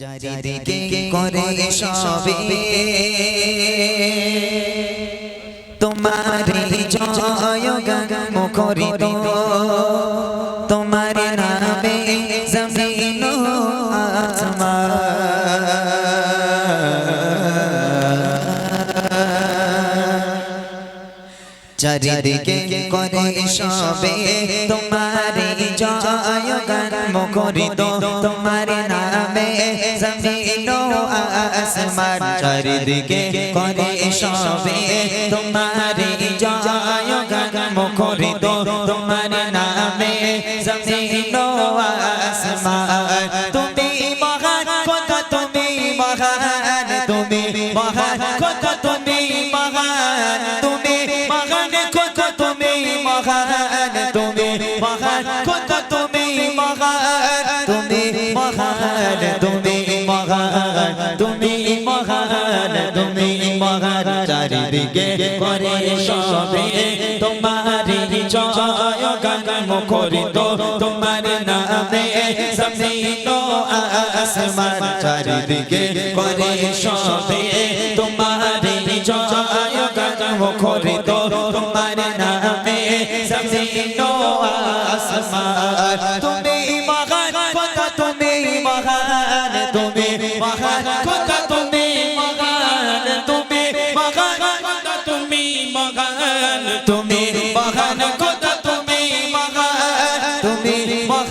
চারিদিকে করে সবে। তোমার মুখরিত। তোমার নামে জমিন চারিদিকে করে সবে। তোমার জয় মুখরিত। তোমার জমিন আসমান চারিদিকে করে সবে তোমার জয় গান মুখরিত। তোমার নামে জমিন আসমান। তুমি মহান কত তুমি মহান তুমি মহান কত তুমি মহান। তুমি মহান, তুমি মহান তুমি মহান তুমি মহান, চারিদিকে করে সবে তোমার জয় গান মুখরিত, তোমার নামে জমিন আসমান চারিদিকে করে সবে তোমার জয় গান মুখরিত, তোমার নামে জমিন আসমান তুমি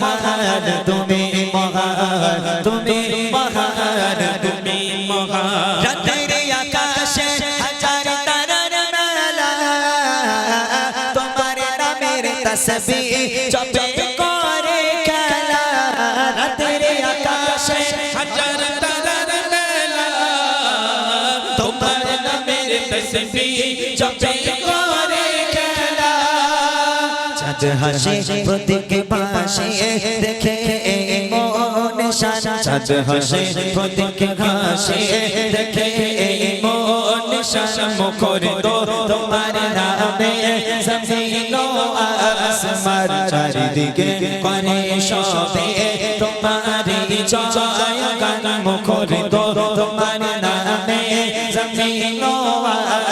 মহান, তুমি মহান তুমি মহান তুমি মহান। রাতের আকাশে হাজার তারার মেলা, তোমার নামের তসবিহ জপে করে খেলা। রাতের আকাশে হাজার তারার মেলা, তোমার নামের তসবিহ জপে চাঁদ হাসে প্রতীক পাশে দেখে মন শান। চাঁদ প্রতীক হাসে দেখে মন শান। মুখরিত তোমার নামে জমিন আসমান। চারিদিকে করে সবে তোমার জয় গান। মুখরিত তোমার নামে জমিন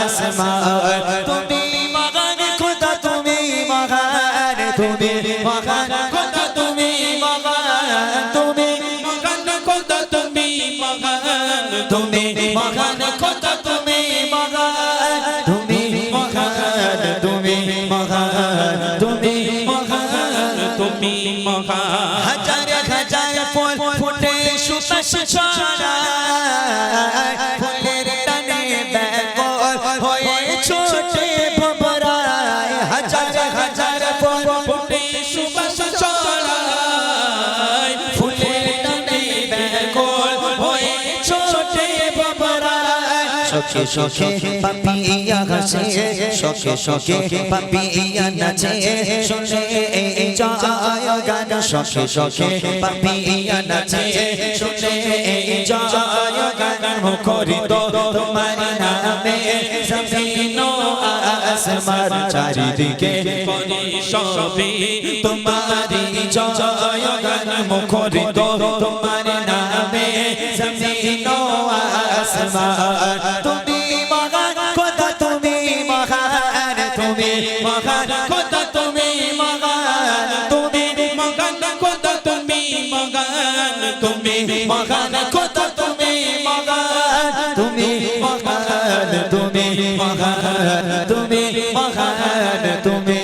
আসমান। তুমি মহান খোদা তুমি মহান তুমি মহান খোদা তুমি মহান তুমি মহান খোদা তুমি মহান তুমি মহান তুমি মহান তুমি মহান তুমি মহান। হাজার হাজার ফুল ফুটে সুবাস ছড়ায় ফুলের টানে ব্যাকুল হয়ে ছোটে সখে সখে পাপিয়া হাসে সখে সখে পাপিয়া নাচে, শুনে জয় গান। সখে সখে পাপিয়া নাচে, শুনে জয় গান। মুখরিত তোমার নামে জমিন আসমান চারিদিকে সবে তোমারি জয় গান মুখরিত তোমার তুমি মহান কথা তুমি মহান তুমি মহান কথা তুমি মহান তুমি মহান খোদা তুমি মহান তুমি মহান কথা তুমি মহান তুমি মহান তুমি মহান তুমি মহান তুমি